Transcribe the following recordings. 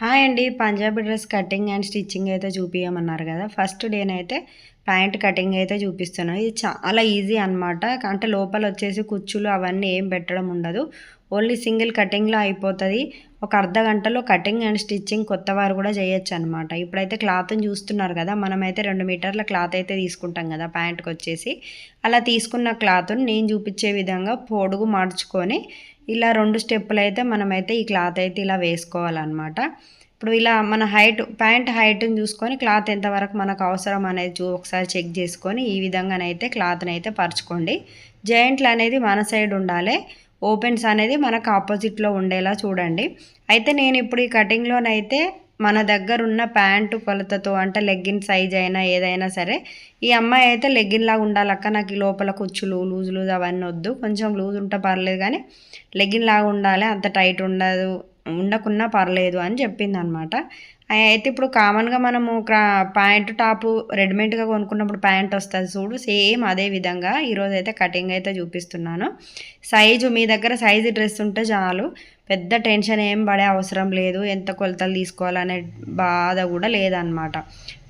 Hi అండి. Punjabi dress cutting and stitching అయితే చూపించమన్నారు కదా. ఫస్ట్ డేనైతే ప్యాంట్ కటింగ్ అయితే చూపిస్తున్నాను ఇది చాలా ఈజీ అనమాట అంటే లోపల వచ్చేసి కుచ్చులు అవన్నీ ఏం పెట్టడం ఉండదు. ఓన్లీ సింగిల్ కటింగ్లో అయిపోతుంది. ఒక అర్ధ గంటలో కటింగ్ అండ్ స్టిచ్చింగ్ కొత్త వారు కూడా చేయొచ్చు అనమాట ఇప్పుడైతే క్లాత్ని చూస్తున్నారు కదా. మనమైతే రెండు మీటర్ల క్లాత్ అయితే తీసుకుంటాం కదా ప్యాంట్కి వచ్చేసి. అలా తీసుకున్న క్లాత్ని నేను చూపించే విధంగా పొడుగు మార్చుకొని ఇలా రెండు స్టెప్పులు అయితే మనమైతే ఈ క్లాత్ అయితే ఇలా వేసుకోవాలన్నమాట. ఇప్పుడు ఇలా మన హైట్ ప్యాంట్ హైట్ని చూసుకొని క్లాత్ ఎంతవరకు మనకు అవసరం అనేది చూ ఒకసారి చెక్ చేసుకొని ఈ విధంగానైతే క్లాత్ని అయితే పరచుకోండి. జాయింట్లు అనేది మన సైడ్ ఉండాలి. ఓపెన్స్ అనేది మనకు ఆపోజిట్లో ఉండేలా చూడండి. అయితే నేను ఇప్పుడు ఈ కటింగ్లోనైతే మన దగ్గర ఉన్న ప్యాంటు కొలతతో అంటే లెగ్గిన్ సైజ్ అయినా ఏదైనా సరే ఈ అమ్మాయి అయితే లెగ్గిన్ లాగా ఉండాలక్క. నాకు ఈ లోపల కుచ్చులు లూజ్ లూజ్ అవన్నీ వద్దు. కొంచెం లూజ్ ఉంటే పర్లేదు కానీ లెగ్గిన్ లాగా ఉండాలి. అంత టైట్ ఉండదు ఉండకున్నా పర్లేదు అని చెప్పింది అనమాట అయితే ఇప్పుడు కామన్గా మనము ప్యాంటు టాపు రెడీమేడ్గా కొనుక్కున్నప్పుడు ప్యాంట్ వస్తుంది చూడు సేమ్ అదే విధంగా ఈరోజు అయితే కటింగ్ అయితే చూపిస్తున్నాను. సైజు మీ దగ్గర సైజు డ్రెస్ ఉంటే చాలు పెద్ద టెన్షన్ ఏం పడే అవసరం లేదు ఎంత కొలతలు తీసుకోవాలనే బాధ కూడా లేదనమాట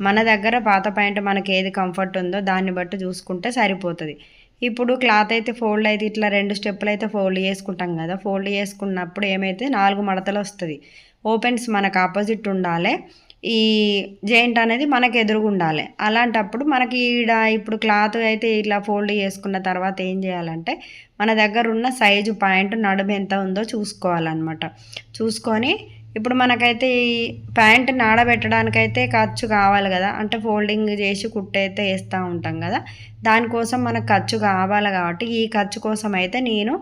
మన దగ్గర పాత ప్యాంట్ మనకి ఏది కంఫర్ట్ ఉందో దాన్ని బట్టి చూసుకుంటే సరిపోతుంది. ఇప్పుడు క్లాత్ అయితే ఫోల్డ్ అయితే ఇట్లా రెండు స్టెప్పులు అయితే ఫోల్డ్ చేసుకుంటాం కదా ఫోల్డ్ చేసుకున్నప్పుడు ఏమైతే నాలుగు మడతలు వస్తుంది. ఓపెన్స్ మనకు ఆపోజిట్ ఉండాలి. ఈ జెయింట్ అనేది మనకు ఎదురుగా ఉండాలి. అలాంటప్పుడు మనకి ఈడ ఇప్పుడు క్లాత్ అయితే ఇట్లా ఫోల్డ్ చేసుకున్న తర్వాత ఏం చేయాలంటే మన దగ్గర ఉన్న సైజు పాయింట్ నడుము ఎంత ఉందో చూసుకోవాలన్నమాట. చూసుకొని ఇప్పుడు మనకైతే ఈ ప్యాంట్ నాడబెట్టడానికైతే ఖర్చు కావాలి కదా. అంటే ఫోల్డింగ్ చేసి కుట్టయితే వేస్తూ ఉంటాం కదా. దానికోసం మనకు ఖర్చు కావాలి కాబట్టి ఈ ఖర్చు కోసం అయితే నేను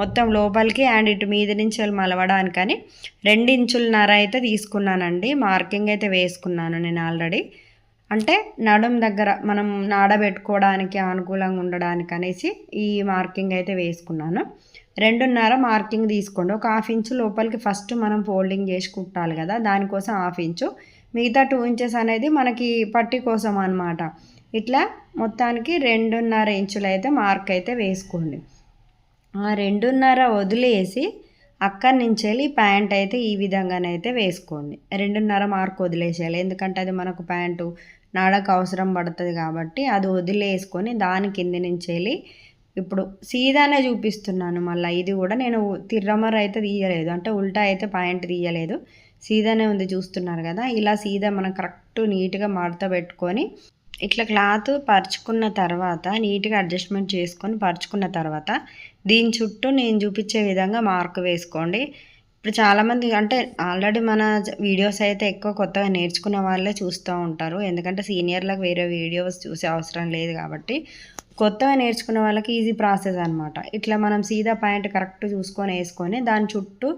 మొత్తం లోపలికి అండ్ ఇటు మీద నుంచి మలవడానికని రెండించులన్నర అయితే తీసుకున్నానండి. మార్కింగ్ అయితే వేసుకున్నాను నేను ఆల్రెడీ. అంటే నడుం దగ్గర మనం నాడబెట్టుకోవడానికి అనుకూలంగా ఉండడానికి అనేసి ఈ మార్కింగ్ అయితే వేసుకున్నాను. రెండున్నర మార్కింగ్ తీసుకోండి. ఒక హాఫ్ ఇంచు లోపలికి ఫస్ట్ మనం ఫోల్డింగ్ చేసి కుట్టాలి కదా దానికోసం హాఫ్ ఇంచు. మిగతా టూ ఇంచెస్ అనేది మనకి పట్టి కోసం అనమాట ఇట్లా మొత్తానికి రెండున్నర ఇంచులు అయితే మార్క్ అయితే వేసుకోండి. ఆ రెండున్నర వదిలేసి అక్కడి నుంచి వెళ్ళి ప్యాంట్ అయితే ఈ విధంగానైతే వేసుకోండి. రెండున్నర మార్క్ వదిలేసేయాలి. ఎందుకంటే అది మనకు ప్యాంటు నాడకు అవసరం పడుతుంది కాబట్టి అది వదిలేసుకొని దాని కింద నుంచి వెళ్ళి ఇప్పుడు సీదానే చూపిస్తున్నాను మళ్ళీ. ఇది కూడా నేను తిర్రమర అయితే తీయలేదు. అంటే ఉల్టా అయితే పాయింట్ తీయలేదు. సీదానే ఉంది చూస్తున్నారు కదా. ఇలా సీదా మనం కరెక్ట్ నీట్గా మడత పెట్టుకొని ఇట్లా క్లాత్ పరుచుకున్న తర్వాత నీట్గా అడ్జస్ట్మెంట్ చేసుకొని పరుచుకున్న తర్వాత దీని చుట్టూ నేను చూపించే విధంగా మార్క్ వేసుకోండి. ఇప్పుడు చాలామంది అంటే ఆల్రెడీ మన వీడియోస్ అయితే ఎక్కువ కొత్తగా నేర్చుకున్న వాళ్ళే చూస్తూ ఉంటారు. ఎందుకంటే సీనియర్లకు వేరే వీడియోస్ చూసే అవసరం లేదు కాబట్టి. కొత్తగా నేర్చుకున్న వాళ్ళకి ఈజీ ప్రాసెస్ అనమాట ఇట్లా మనం సీదా పాయింట్ కరెక్ట్ చూసుకొని వేసుకొని దాని చుట్టూ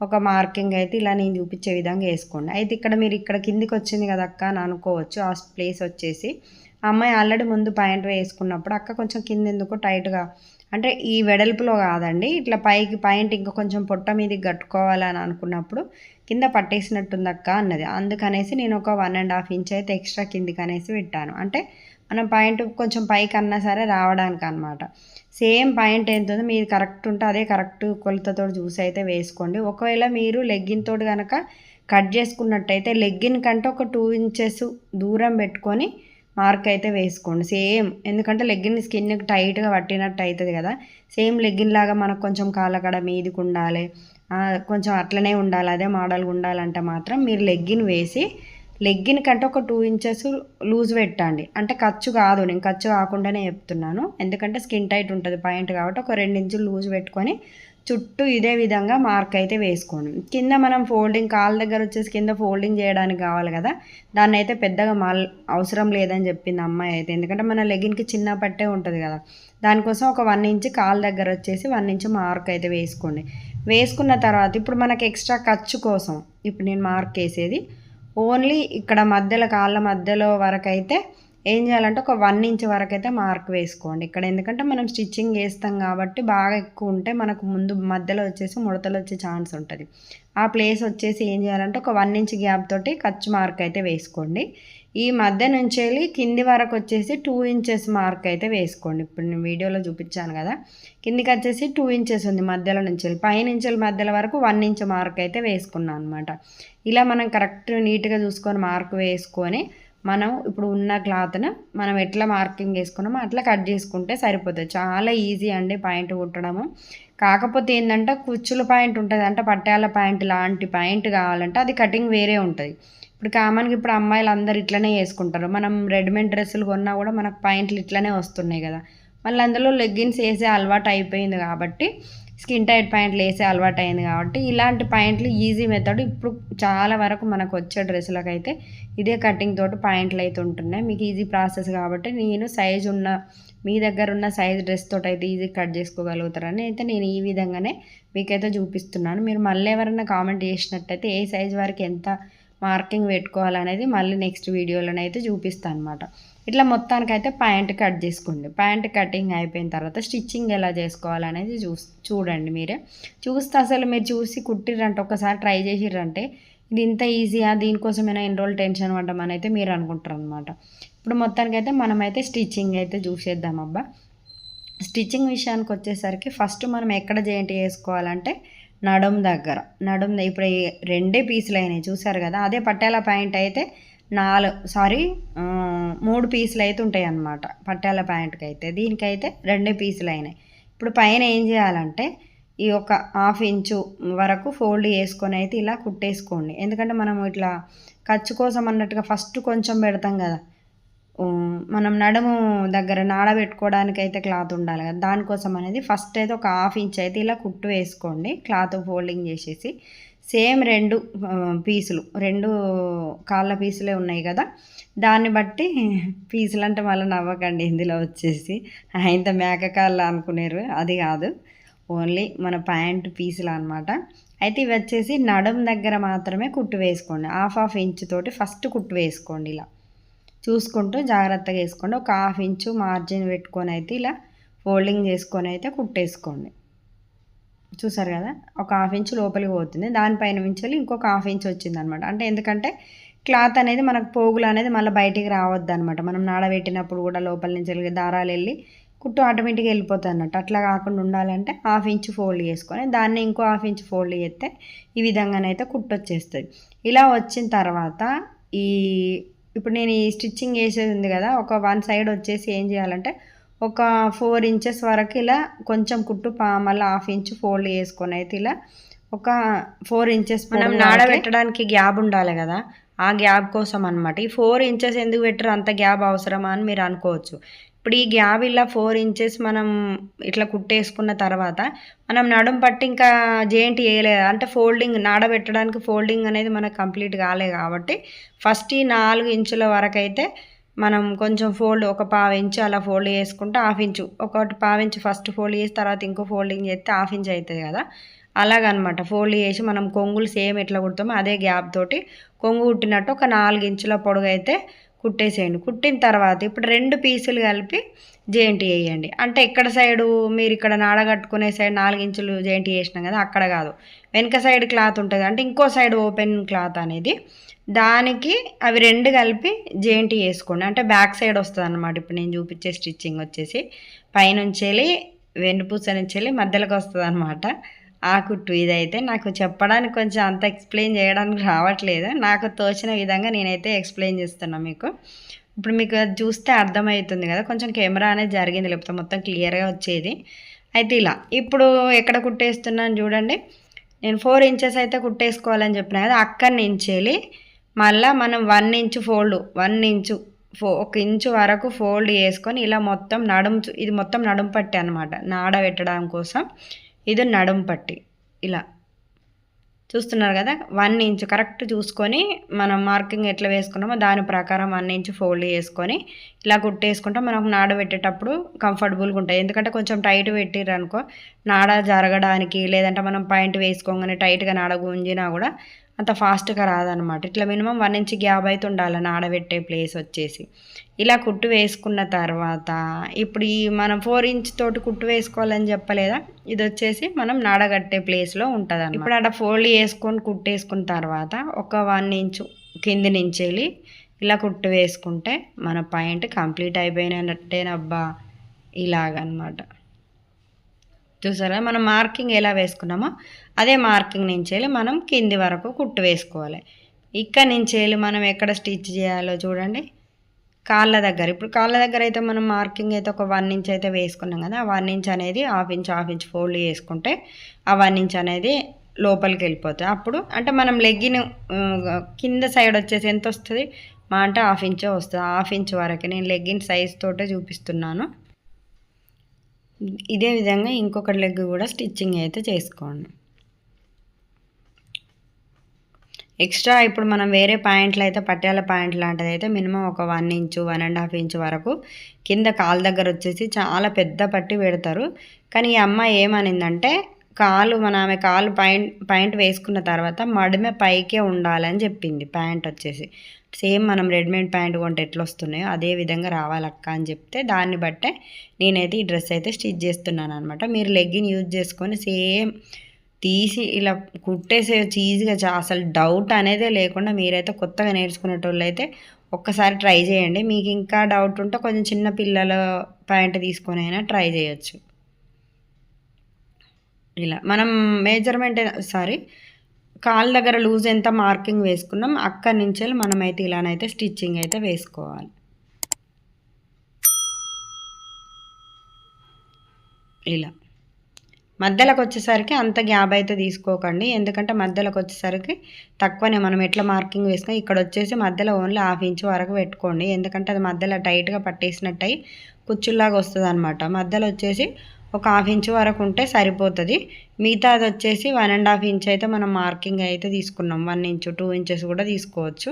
ఒక మార్కింగ్ అయితే ఇలా నేను చూపించే విధంగా వేసుకోండి. అయితే ఇక్కడ మీరు ఇక్కడ కిందికి వచ్చింది కదా అక్క అని అనుకోవచ్చు. ఆ ప్లేస్ వచ్చేసి అమ్మాయి ఆల్రెడీ ముందు పాయింట్ వేసుకున్నప్పుడు అక్క కొంచెం కింద ఎందుకో టైట్గా అంటే ఈ వెడల్పులో కాదండి. ఇట్లా పైకి పాయింట్ ఇంకా కొంచెం పొట్ట మీదకి కట్టుకోవాలని అనుకున్నప్పుడు కింద పట్టేసినట్టుంది అక్క అన్నది. అందుకనేసి నేను ఒక వన్ అండ్ హాఫ్ ఇంచ్ అయితే ఎక్స్ట్రా కిందికి అనేసి పెట్టాను. అంటే మనం పాయింట్ కొంచెం పైకి అన్నా సరే రావడానికి అనమాట సేమ్ పాయింట్ ఎంతుందో మీరు కరెక్ట్ ఉంటే అదే కరెక్ట్ కొలతతో చూసి అయితే వేసుకోండి. ఒకవేళ మీరు లెగ్గిన్ తోటి కనుక కట్ చేసుకున్నట్టయితే లెగ్గిన్ కంటే ఒక టూ ఇంచెస్ దూరం పెట్టుకొని మార్క్ అయితే వేసుకోండి. సేమ్ ఎందుకంటే లెగ్గిన్ స్కిన్ టైట్గా పట్టినట్టు అవుతుంది కదా. సేమ్ లెగ్గిన్ లాగా మనకు కొంచెం కాలకడ మీదికి ఉండాలి కొంచెం అట్లనే ఉండాలి అదే మోడల్గా ఉండాలంటే మాత్రం మీరు లెగ్గిన్ వేసి లెగ్గిన్ కంటే ఒక టూ ఇంచెస్ లూజ్ పెట్టండి అంటే ఖర్చు కాదు నేను ఖర్చు కాకుండానే చెప్తున్నాను. ఎందుకంటే స్కిన్ టైట్ ఉంటుంది పాయింట్ కాబట్టి ఒక రెండు ఇంచులు లూజ్ పెట్టుకొని చుట్టూ ఇదే విధంగా మార్క్ అయితే వేసుకోండి. కింద మనం ఫోల్డింగ్ కాళ్ళ దగ్గర వచ్చేసి కింద ఫోల్డింగ్ చేయడానికి కావాలి కదా. దాన్ని అయితే పెద్దగా మాల్ అవసరం లేదని చెప్పింది అమ్మాయి అయితే. ఎందుకంటే మన లెగిన్కి చిన్న పట్టే ఉంటుంది కదా. దానికోసం ఒక వన్ ఇంచ్ కాళ్ళ దగ్గర వచ్చేసి వన్ ఇంచ్ మార్క్ అయితే వేసుకోండి. వేసుకున్న తర్వాత ఇప్పుడు మనకి ఎక్స్ట్రా ఖర్చు కోసం ఇప్పుడు నేను మార్క్ వేసేది ఓన్లీ ఇక్కడ మధ్యలో కాళ్ళ మధ్యలో వరకు అయితే ఏం చేయాలంటే ఒక వన్ ఇంచ్ వరకు అయితే మార్క్ వేసుకోండి. ఇక్కడ ఎందుకంటే మనం స్టిచ్చింగ్ వేస్తాం కాబట్టి బాగా ఎక్కువ ఉంటే మనకు ముందు మధ్యలో వచ్చేసి ముడతలు వచ్చే ఛాన్స్ ఉంటుంది. ఆ ప్లేస్ వచ్చేసి ఏం చేయాలంటే ఒక వన్ ఇంచ్ గ్యాప్ తోటి ఖర్చు మార్క్ అయితే వేసుకోండి. ఈ మధ్య నుంచి వెళ్ళి కింది వరకు వచ్చేసి టూ ఇంచెస్ మార్క్ అయితే వేసుకోండి. ఇప్పుడు నేను వీడియోలో చూపించాను కదా. కిందికి వచ్చేసి టూ ఇంచెస్ ఉంది మధ్యలో నుంచి వెళ్ళి పై నుంచి మధ్యలో వరకు వన్ ఇంచ్ మార్క్ అయితే వేసుకున్నాను అనమాట ఇలా మనం కరెక్ట్ నీట్గా చూసుకొని మార్క్ వేసుకొని మనం ఇప్పుడు ఉన్న క్లాత్ను మనం ఎట్లా మార్కింగ్ వేసుకున్నామో అట్లా కట్ చేసుకుంటే సరిపోతుంది. చాలా ఈజీ అండి పాయింట్ కుట్టడము. కాకపోతే ఏంటంటే కుచ్చుల పాయింట్ ఉంటుంది. అంటే పట్టాల పాయింట్ లాంటి పాయింట్ కావాలంటే అది కటింగ్ వేరే ఉంటుంది. ఇప్పుడు కామన్గా ఇప్పుడు అమ్మాయిలు అందరు ఇట్లనే వేసుకుంటారు మనం రెడీమేడ్ డ్రెస్సులు కొన్నా కూడా మనకు పాయింట్లు ఇట్లనే వస్తున్నాయి కదా. మళ్ళీ అందులో లెగ్గిన్స్ వేసే అలవాటు అయిపోయింది కాబట్టి స్కిన్ టైట్ పాయింట్లు వేసే అలవాటు అయింది కాబట్టి ఇలాంటి పాయింట్లు ఈజీ మెథడ్ ఇప్పుడు చాలా వరకు మనకు వచ్చే డ్రెస్సులకు అయితే ఇదే కటింగ్ తోటి పాయింట్లు అయితే ఉంటున్నాయి. మీకు ఈజీ ప్రాసెస్ కాబట్టి నేను సైజు ఉన్న మీ దగ్గర ఉన్న సైజ్ డ్రెస్ తోటి అయితే ఈజీ కట్ చేసుకోగలుగుతారని అయితే నేను ఈ విధంగానే మీకైతే చూపిస్తున్నాను. మీరు మళ్ళీ ఎవరైనా కామెంట్ చేసినట్టయితే ఏ సైజ్ వరకు ఎంత మార్కింగ్ పెట్టుకోవాలనేది మళ్ళీ నెక్స్ట్ వీడియోలోనైతే చూపిస్తాను అనమాట ఇట్లా మొత్తానికైతే ప్యాంట్ కట్ చేసుకోండి. ప్యాంట్ కటింగ్ అయిపోయిన తర్వాత స్టిచ్చింగ్ ఎలా చేసుకోవాలనేది చూ చూడండి మీరే. చూస్తే అసలు మీరు చూసి కుట్టిరంటే ఒకసారి ట్రై చేసిర్రంటే ఇది ఇంత ఈజీయా? దీనికోసమైనా ఎన్ని రోజులు టెన్షన్ పడ్డామని అయితే మీరు అనుకుంటారు అనమాట ఇప్పుడు మొత్తానికైతే మనమైతే స్టిచ్చింగ్ అయితే చూసేద్దాం అబ్బా. స్టిచ్చింగ్ విషయానికి వచ్చేసరికి ఫస్ట్ మనం ఎక్కడ జాయింట్ చేసుకోవాలంటే నడుం దగ్గర. నడుం ఇప్పుడు రెండే పీసులు అయినాయి చూసారు కదా? అదే పట్టాల ప్యాంట్ అయితే నాలుగు సారీ మూడు పీసులు అయితే ఉంటాయి అన్నమాట పట్టాల ప్యాంట్కి అయితే దీనికైతే రెండే పీసులు అయినాయి. ఇప్పుడు పైన ఏం చేయాలంటే ఈ ఒక హాఫ్ ఇంచు వరకు ఫోల్డ్ చేసుకొని అయితే ఇలా కుట్టేసుకోండి. ఎందుకంటే మనం ఇట్లా ఖర్చు కోసం అన్నట్టుగా ఫస్ట్ కొంచెం పెడతాం కదా. మనం నడుము దగ్గర నాడబెట్టుకోవడానికి అయితే క్లాత్ ఉండాలి కదా. దానికోసం అనేది ఫస్ట్ అయితే ఒక హాఫ్ ఇంచ్ అయితే ఇలా కుట్టు వేసుకోండి. క్లాత్ ఫోల్డింగ్ చేసేసి సేమ్ రెండు పీసులు రెండు కాళ్ళ పీసులే ఉన్నాయి కదా. దాన్ని బట్టి పీసులు అంటే మళ్ళీ నవ్వకండి ఇందులో వచ్చేసి. ఇంత మేక కాళ్ళ అనుకునేరు అది కాదు. ఓన్లీ మన ప్యాంట్ పీసులు అనమాట అయితే ఇవి వచ్చేసి నడుం దగ్గర మాత్రమే కుట్టు వేసుకోండి. హాఫ్ హాఫ్ ఇంచ్ తోటి ఫస్ట్ కుట్టు వేసుకోండి ఇలా. చూసుకుంటూ జాగ్రత్తగా వేసుకోండి. ఒక హాఫ్ ఇంచు మార్జిన్ పెట్టుకొని అయితే ఇలా ఫోల్డింగ్ చేసుకొని అయితే కుట్టేసుకోండి. చూసారు కదా? ఒక హాఫ్ ఇంచు లోపలికి పోతుంది. దానిపైన నుంచి ఇంకొక హాఫ్ ఇంచ్ వచ్చింది అనమాట అంటే ఎందుకంటే క్లాత్ అనేది మనకు పోగులు అనేది మళ్ళీ బయటికి రావద్దు అనమాట మనం నాడబెట్టినప్పుడు కూడా లోపల నుంచి దారాలు వెళ్ళి కుట్టు ఆటోమేటిక్గా వెళ్ళిపోతుంది అన్నట్టు అట్లా కాకుండా ఉండాలంటే హాఫ్ ఇంచ్ ఫోల్డ్ చేసుకొని దాన్ని ఇంకో హాఫ్ ఇంచ్ ఫోల్డ్ చేస్తే ఈ విధంగానైతే కుట్టు వచ్చేస్తుంది ఇలా వచ్చిన తర్వాత ఈ ఇప్పుడు నేను ఈ స్టిచ్చింగ్ వేసేది ఉంది కదా ఒక వన్ సైడ్ వచ్చేసి ఏం చేయాలంటే ఒక ఫోర్ ఇంచెస్ వరకు ఇలా కొంచెం కుట్టు పా మళ్ళీ హాఫ్ ఇంచ్ ఫోల్డ్ చేసుకొని అయితే ఇలా ఒక ఫోర్ ఇంచెస్ మనం నాడబెట్టడానికి గ్యాప్ ఉండాలి కదా ఆ గ్యాప్ కోసం అనమాట ఈ ఫోర్ ఇంచెస్ ఎందుకు పెట్టరు? అంత గ్యాప్ అవసరమా అని మీరు అనుకోవచ్చు. ఇప్పుడు ఈ గ్యాప్ ఇలా ఫోర్ ఇంచెస్ మనం ఇట్లా కుట్టేసుకున్న తర్వాత మనం నడుం పట్టి ఇంకా జేంటి వేయలేదు? అంటే ఫోల్డింగ్ నాడబెట్టడానికి ఫోల్డింగ్ అనేది మనకు కంప్లీట్ కాలేదు కాబట్టి ఫస్ట్ ఈ నాలుగు ఇంచుల వరకు అయితే మనం కొంచెం ఫోల్డ్ ఒక పావు ఇంచు అలా ఫోల్డ్ చేసుకుంటే హాఫ్ ఇంచు. ఒకటి పావు ఇంచు ఫస్ట్ ఫోల్డ్ చేసి తర్వాత ఇంకో ఫోల్డింగ్ చేస్తే హాఫ్ ఇంచ్ అవుతుంది కదా. అలాగనమాట ఫోల్డ్ చేసి మనం కొంగులు సేమ్ ఎట్లా కుడతామో అదే గ్యాప్ తోటి కొంగు కుట్టినట్టు ఒక నాలుగు ఇంచుల పొడుగు అయితే కుట్టేసేయండి. కుట్టిన తర్వాత ఇప్పుడు రెండు పీసులు కలిపి జేంటి వేయండి. అంటే ఎక్కడ సైడు మీరు ఇక్కడ నాడగట్టుకునే సైడ్ నాలుగు ఇంచులు జేంటి వేసినాం కదా అక్కడ కాదు. వెనక సైడ్ క్లాత్ ఉంటుంది. అంటే ఇంకో సైడ్ ఓపెన్ క్లాత్ అనేది. దానికి అవి రెండు కలిపి జేంటి వేసుకోండి. అంటే బ్యాక్ సైడ్ వస్తుంది అనమాట ఇప్పుడు నేను చూపించే స్టిచ్చింగ్ వచ్చేసి. పైనుంచి వెళ్ళి వెన్నుపూస నుంచి వెళ్ళి మధ్యలోకి వస్తుంది అనమాట ఆ కుట్టు ఇదైతే నాకు చెప్పడానికి కొంచెం అంత ఎక్స్ప్లెయిన్ చేయడానికి రావట్లేదు. నాకు తోచిన విధంగా నేనైతే ఎక్స్ప్లెయిన్ చేస్తున్నాను మీకు. ఇప్పుడు మీకు చూస్తే అర్థమవుతుంది కదా కొంచెం కెమెరా అనేది జరిగింది లేకపోతే మొత్తం క్లియర్గా వచ్చేది. అయితే ఇలా ఇప్పుడు ఎక్కడ కుట్టేస్తున్నాను చూడండి. నేను ఫోర్ ఇంచెస్ అయితే కుట్టేసుకోవాలని చెప్పిన కదా అక్కడి నుంచి మళ్ళీ మనం one inch fold one inch ఫో ఒక ఇంచు వరకు ఫోల్డ్ చేసుకొని ఇలా మొత్తం నడుము ఇది మొత్తం నడుము పట్టే అనమాట నాడ పెట్టడం కోసం. ఇది నడుం పట్టి. ఇలా. చూస్తున్నారు కదా? వన్ ఇంచ్ కరెక్ట్ చూసుకొని మనం మార్కింగ్ ఎట్లా వేసుకున్నామో దాని ప్రకారం వన్ ఇంచ్ ఫోల్డ్ చేసుకొని ఇలా కుట్టేసుకుంటే మనం నాడ పెట్టేటప్పుడు కంఫర్టబుల్గా ఉంటాయి. ఎందుకంటే కొంచెం టైట్ పెట్టిర్రు అనుకో నాడ జరగడానికి లేదంటే మనం పాయింట్ వేసుకోగానే టైట్గా నాడ గుంజినా కూడా అంత ఫాస్ట్గా రాదనమాట ఇట్లా మినిమం వన్ ఇంచ్ గ్యాప్ అయితే ఉండాలి నాడబెట్టే ప్లేస్ వచ్చేసి. ఇలా కుట్టు వేసుకున్న తర్వాత ఇప్పుడు ఈ మనం ఫోర్ ఇంచ్ తోటి కుట్టు వేసుకోవాలని చెప్పలేదా? ఇది వచ్చేసి మనం నాడగట్టే ప్లేస్లో ఉంటుంది ఇప్పుడు అక్కడ ఫోల్డ్ వేసుకొని కుట్టు వేసుకున్న తర్వాత ఒక వన్ ఇంచు కింది నుంచి వెళ్ళి ఇలా కుట్టు వేసుకుంటే మన పాయింట్ కంప్లీట్ అయిపోయినట్టేనబ్బా. ఇలాగనమాట చూసారా మనం మార్కింగ్ ఎలా వేసుకున్నామో అదే మార్కింగ్ నుంచి వెళ్ళి మనం కింది వరకు కుట్టు వేసుకోవాలి. ఇక్కడ నుంచి వెళ్ళి మనం ఎక్కడ స్టిచ్ చేయాలో చూడండి. కాళ్ళ దగ్గర ఇప్పుడు కాళ్ళ దగ్గర అయితే మనం మార్కింగ్ అయితే ఒక వన్ ఇంచ్ అయితే వేసుకున్నాం కదా ఆ వన్ ఇంచ్ అనేది half inch half inch fold చేసుకుంటే ఆ వన్ ఇంచ్ అనేది లోపలికి వెళ్ళిపోతుంది. అప్పుడు అంటే మనం లెగ్గిన కింద సైడ్ వచ్చేసి ఎంత వస్తుంది? మా అంటే హాఫ్ ఇంచే వస్తుంది. హాఫ్ ఇంచ్ వరకు నేను లెగ్గిన్ సైజ్ తోటే చూపిస్తున్నాను. ఇదే విధంగా ఇంకొక లెగ్ కూడా స్టిచ్చింగ్ అయితే చేసుకోండి. ఎక్స్ట్రా ఇప్పుడు మనం వేరే పాయింట్లు అయితే పట్టాల పాయింట్ లాంటిది అయితే మినిమం ఒక one inch one and half inch వరకు కింద కాలు దగ్గర వచ్చేసి చాలా పెద్ద పట్టి పెడతారు. కానీ ఈ అమ్మాయి ఏమనిందంటే కాలు మన ఆమె కాలు పాయింట్ పాయింట్ వేసుకున్న తర్వాత మడిమె పైకే ఉండాలని చెప్పింది. ప్యాంట్ వచ్చేసి. సేమ్ మనం రెడీమేడ్ ప్యాంట్ కొంటే ఎట్లా వస్తున్నాయో అదే విధంగా రావాలక్క అని చెప్తే దాన్ని బట్టే నేనైతే ఈ డ్రెస్ అయితే స్టిచ్ చేస్తున్నాను అనమాట మీరు లెగ్గిన్ యూజ్ చేసుకొని సేమ్ తీసి ఇలా కుట్టేసే చీజ్గా అసలు డౌట్ అనేదే లేకుండా మీరైతే కొత్తగా నేర్చుకునేటోళ్ళు అయితే ఒక్కసారి ట్రై చేయండి. మీకు ఇంకా డౌట్ ఉంటే కొంచెం చిన్న పిల్లల ప్యాంట్ తీసుకొని అయినా ట్రై చేయొచ్చు. ఇలా. మనం మేజర్మెంట్ సారీ కాల్ దగ్గర లూజ్ ఎంత మార్కింగ్ వేసుకున్నాం అక్కడి నుంచి మనమైతే ఇలానైతే స్టిచ్చింగ్ అయితే వేసుకోవాలి. ఇలా. మధ్యలోకి వచ్చేసరికి అంత గ్యాప్ అయితే తీసుకోకండి ఎందుకంటే మధ్యలోకి వచ్చేసరికి తక్కువనే. మనం ఎట్లా మార్కింగ్ వేసుకొని ఇక్కడ వచ్చేసి మధ్యలో ఓన్లీ హాఫ్ ఇంచ్ వరకు పెట్టుకోండి ఎందుకంటే అది మధ్యలో టైట్గా పట్టేసినట్టు అయి కుచ్చుల్లాగా వస్తుంది అనమాట మధ్యలో వచ్చేసి ఒక హాఫ్ ఇంచ్ వరకు ఉంటే సరిపోతుంది. మిగతా అది వచ్చేసి వన్ అండ్ హాఫ్ ఇంచ్ అయితే మనం మార్కింగ్ అయితే తీసుకున్నాం. వన్ ఇంచు టూ ఇంచెస్ కూడా తీసుకోవచ్చు.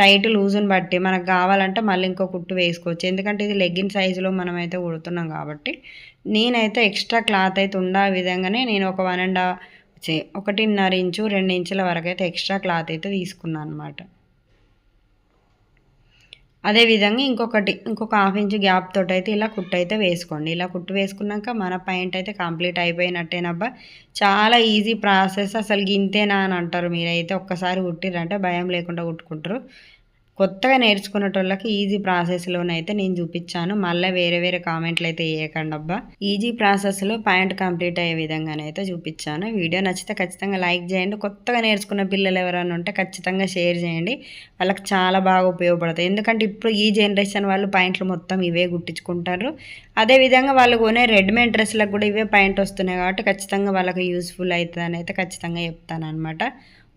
టైట్ లూజ్ని బట్టి మనకు కావాలంటే మళ్ళీ ఇంకో కుట్టు వేసుకోవచ్చు. ఎందుకంటే ఇది లెగ్గిన్ సైజులో మనం అయితే కుడుతున్నాం కాబట్టి. నేనైతే ఎక్స్ట్రా క్లాత్ అయితే ఉండే విధంగానే నేను ఒక వన్ అండ్ హాఫ్ ఒకటిన్నర ఇంచు రెండు ఇంచుల వరకు అయితే ఎక్స్ట్రా క్లాత్ అయితే తీసుకున్నాను అనమాట అదేవిధంగా ఇంకొకటి ఇంకొక హాఫ్ ఇంచ్ గ్యాప్ తోటి అయితే ఇలా కుట్టు అయితే వేసుకోండి. ఇలా కుట్టు వేసుకున్నాక మన పాయింట్ అయితే కంప్లీట్ అయిపోయినట్టేనబ్బా. చాలా ఈజీ ప్రాసెస్ అసలు గింతేనా అని అంటారు. మీరైతే ఒక్కసారి కుట్టిరంటే భయం లేకుండా కుట్టుకుంటారు. కొత్తగా నేర్చుకునేటోళ్ళకి ఈజీ ప్రాసెస్లోనైతే నేను చూపించాను మళ్ళీ వేరే వేరే కామెంట్లు అయితే వేయకండి అబ్బా. ఈజీ ప్రాసెస్లో పాయింట్ కంప్లీట్ అయ్యే విధంగానైతే చూపించాను వీడియో నచ్చితే ఖచ్చితంగా లైక్ చేయండి. కొత్తగా నేర్చుకున్న పిల్లలు ఎవరైనా ఉంటే ఖచ్చితంగా షేర్ చేయండి. వాళ్ళకి చాలా బాగా ఉపయోగపడతాయి. ఎందుకంటే ఇప్పుడు ఈ జనరేషన్ వాళ్ళు పాయింట్లు మొత్తం ఇవే గుట్టించుకుంటారు. అదేవిధంగా వాళ్ళు కొనే రెడీమేడ్ డ్రెస్లకు కూడా ఇవే పాయింట్ వస్తున్నాయి కాబట్టి ఖచ్చితంగా వాళ్ళకి యూస్ఫుల్ అవుతుందని అయితే ఖచ్చితంగా చెప్తాను అనమాట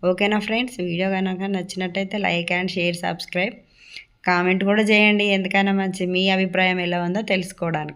ఓకేనా ఫ్రెండ్స్? వీడియో కనుక నచ్చినట్టయితే like and share subscribe. Comment కూడా చేయండి. ఎందుకైనా మంచి మీ అభిప్రాయం ఎలా ఉందో తెలుసుకోవడానికి.